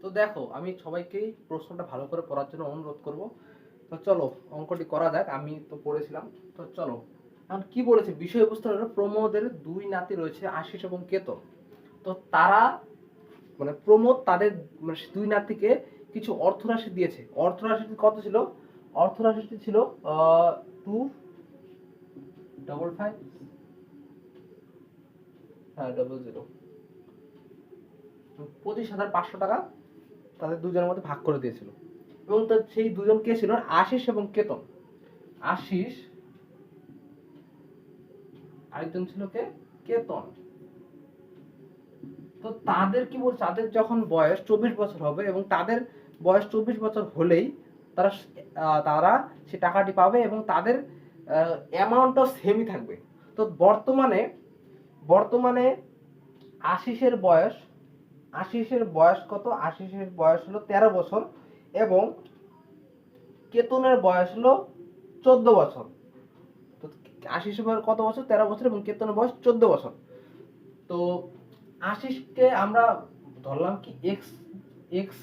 তো দেখো, আমি সবাইকেই প্রশ্নটা ভালো করে পড়ার জন্য অনুরোধ করব। তো চলো, অঙ্কটি করা যাক। আমি তো পড়েছিলাম। তো চলো, এখন কি বলেছে? বিষয়বস্তু হলো প্রমোদের দুই নাতি রয়েছে, আশিস এবং কেতন। তো তারা মানে প্রমোদ তাদের মানে দুই নাতিকে কিছু অর্থরাশি দিয়েছে। অর্থরাশিটি কত ছিল? অর্থরাশিটি ছিল টু ডবল ফাইভ হ্যাঁ ডবল জিরো পঁচিশ হাজার পাঁচশো টাকা তাদের দুজনের মধ্যে ভাগ করে দিয়েছিল। এবং তার সেই দুজন কে ছিল? আশিস এবং কেতন। আশিস আরেকজন ছিল কে? কেতন। তো তাদের কি বলছে? তাদের যখন বয়স চব্বিশ বছর হবে এবং তাদের বয়স চব্বিশ বছর হলেই তারা তারা সে টাকাটি পাবে এবং তাদের অ্যামাউন্টটাও সেমই থাকবে। তো বর্তমানে বর্তমানে আশিসের বয়স আশিসের বয়স কত? আশিসের বয়স হলো তেরো বছর এবং কেতনের বয়স হলো চোদ্দ বছর। তো আশিসের বয়স কত বছর? তেরো বছর এবং কেতনের বয়স চোদ্দ বছর। তো আশিসকে আমরা ধরলাম কি? এক্স এক্স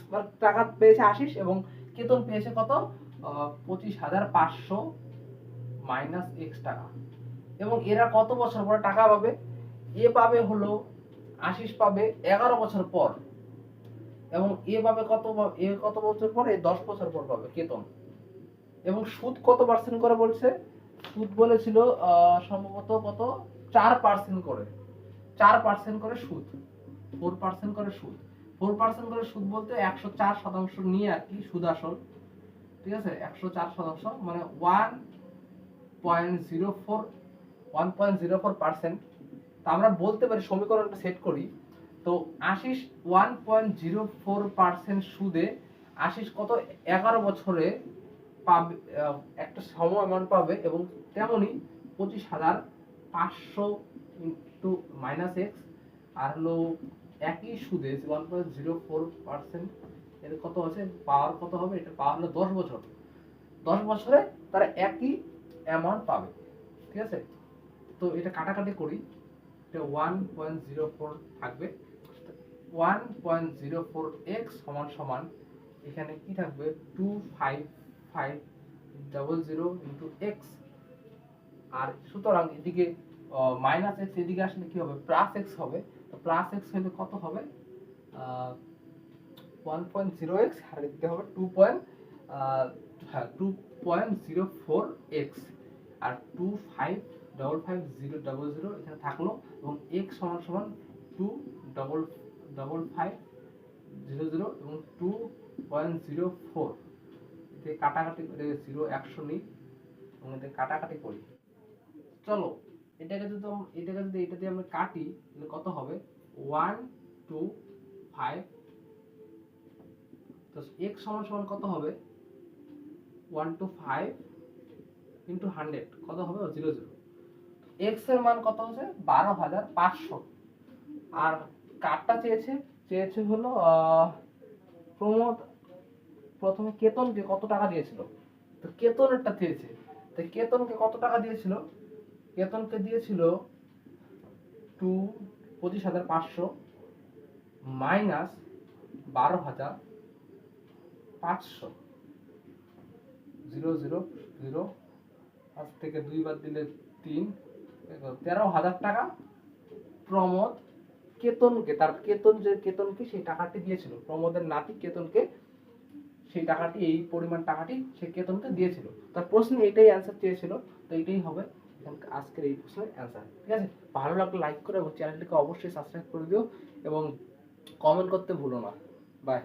টাকা পেয়েছে আশিস এবং কেতন পেয়েছে কত? পঁচিশ হাজার পাঁচশো মাইনাস এক্স টাকা। এবং এরা কত বছর পরে টাকা পাবে? এ পাবে হলো আশিস পাবে এগারো বছর পর। এবং এ পাবে কত এ কত বছর পর? এ দশ বছর পর পাবে কেতন। এবং সুদ কত পার্সেন্ট করে বলছে? সুদ বলেছিল সম্ভবত কত? চার পার্সেন্ট করে। চার পার্সেন্ট করে সুদ। ফোর পার্সেন্ট করে সুদ। ফোর পার্সেন্ট করে সুদ বলতে একশো চার শতাংশ নিয়ে আর কি সুদ আসল। ঠিক আছে? একশো চার শতাংশ মানে one point zero four one point zero four percent তা আমরা বলতে পারি সমীকরণটা সেট করি। তো Ashis one point zero four percent সুদে আশিস কত? এগারো বছরে পাবে একটা সম অ্যামাউন্ট পাবে এবং তেমনি পঁচিশ হাজার পাঁচশো ইন্টু মাইনাস এক্স আর হলো একই সুদে one point zero four percent এর কত আছে? পাওয়ার কত হবে? এটা পাওয়ার হলো দশ বছর। দশ বছরে তারা একই অ্যামাউন্ট পাবে। ঠিক আছে? তো এটা কাটাকাটি করি। এটা ওয়ান পয়েন্ট জিরো ফোর থাকবে। One point zero four X সমান সমান এখানে কি থাকবে? Two five five double zero into X আর সুতরাং এদিকে মাইনাস এক্স এদিকে আসলে কি হবে? প্লাস এক্স হবে। তো প্লাস এক্স হলে কত হবে? ওয়ান পয়েন্ট জিরো এক্স আর এদিকে হবে টু পয়েন্ট হ্যাঁ two point zero four X আর two five double five zero double zero এখানে থাকল এবং এক্স সমান সমান two double double five zero zero এবং টু পয়েন্ট জিরো ফোর এতে কাটাকাটি করে জিরো একশো নিই এবং এতে কাটাকাটি করি। চলো, এটাকে যদি এটাকে যদি এটা দিয়ে আমরা কাটি, তাহলে কত হবে? ওয়ান টু ফাইভ তো এক্স সমান সমান কত হবে? One two five into hundred কত হবে? জিরো জিরো এক্সের মান কত হচ্ছে? বারো হাজার পাঁচশো। আর কার্ডটা চেয়েছে চেয়েছে হলো প্রমোদ, প্রথমে কেতনকে কত টাকা দিয়েছিল? তো কেতনেরটা চেয়েছে। তো কেতনকে কত টাকা দিয়েছিল? কেতনকে দিয়েছিল টু পঁচিশ হাজার পাঁচশো মাইনাস বারো হাজার পাঁচশো। জিরো জিরো জিরো পাঁচ থেকে দুই বাদ দিলে তিন তেরো হাজার টাকা প্রমোদ কেতনকে, তার কেতন যে কেতনকে সেই টাকাটি দিয়েছিল। প্রমোদের নাতি কেতনকে সেই টাকাটি, এই পরিমাণ টাকাটি সে কেতনকে দিয়েছিল। তার প্রশ্নে এটাই অ্যান্সার চেয়েছিল। তো এটাই হবে আজকের এই প্রশ্নের অ্যান্সার ঠিক আছে? ভালো লাগলে লাইক করো এবং চ্যানেলটিকে অবশ্যই সাবস্ক্রাইব করে দিও এবং কমেন্ট করতে ভুলো না। বাই